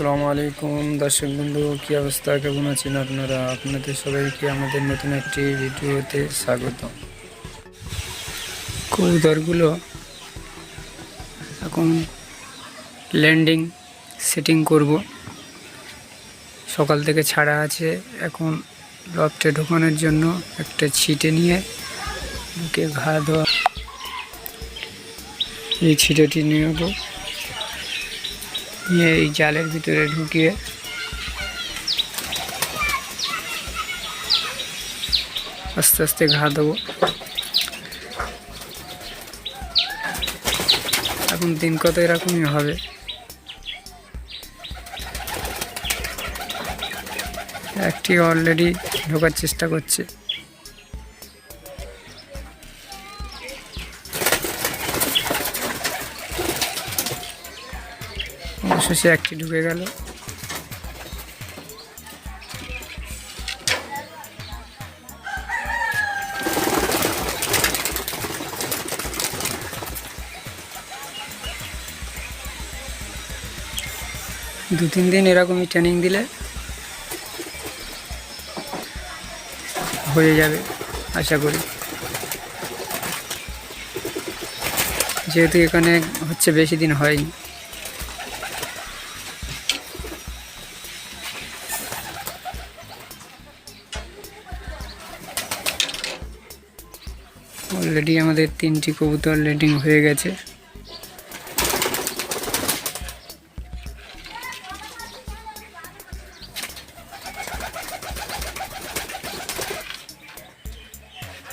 আসসালামু আলাইকুম দর্শক বন্ধু কী অবস্থা? কেমন আছেন আপনারা? আপনাদের সবাইকে আমাদের নতুন একটি ভিডিওতে স্বাগত। কবুতরগুলো এখন ল্যান্ডিং সেটিং করব। সকাল থেকে ছাড়া আছে। এখন লফটে ঢোকানোর জন্য একটা ছিটে নিয়ে বুকে ঘা দেওয়া এই ছিটেটি নিয়ে নিয়ে এই জালের ভিতরে ঢুকিয়ে। আস্তে আস্তে ঘা দেবো। এখন দিন কত এরকমই হবে। একটি অলরেডি ঢোকার চেষ্টা করছে। অবশেষে একটি ঢুকে গেল। দু, তিন দিন এরকমই ট্রেনিং দিলে হয়ে যাবে, আশা করি। যেহেতু এখানে হচ্ছে বেশি দিন হয়নি। অলরেডি আমাদের তিনটি কবুতর লেডিং হয়ে গেছে।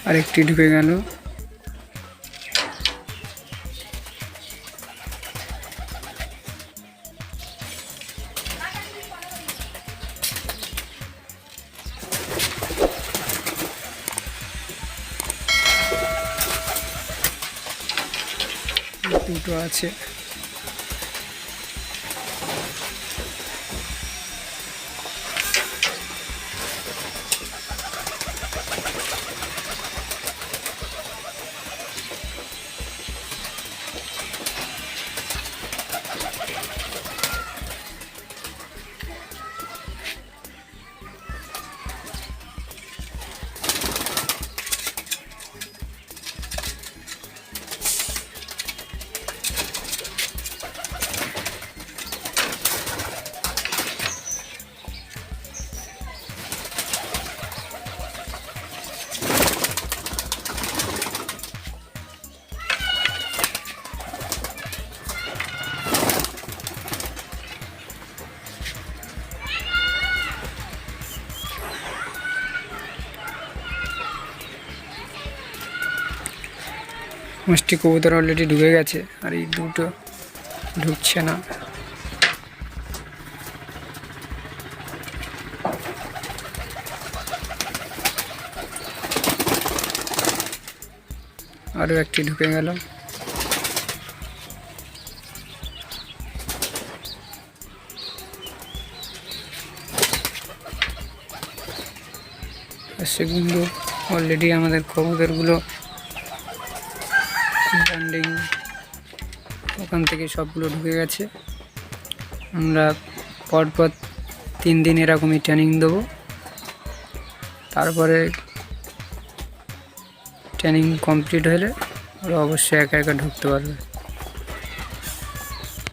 আরেকটি ঢুকে গেল। দুটো আছে পাঁচটি কবুতর অলরেডি ঢুকে গেছে, আর এই দুটো ঢুকছে না। আরও একটি ঢুকে গেল। সেগুলো অলরেডি আমাদের কবুতরগুলো ব্র্যান্ডিং ওখান থেকে সবগুলো ঢুকে গেছে। আমরা পরপর তিন দিন এরকমই ট্রেনিং দেবো। তারপরে ট্রেনিং কমপ্লিট হলে ওরা অবশ্যই একা একা ঢুকতে পারবে।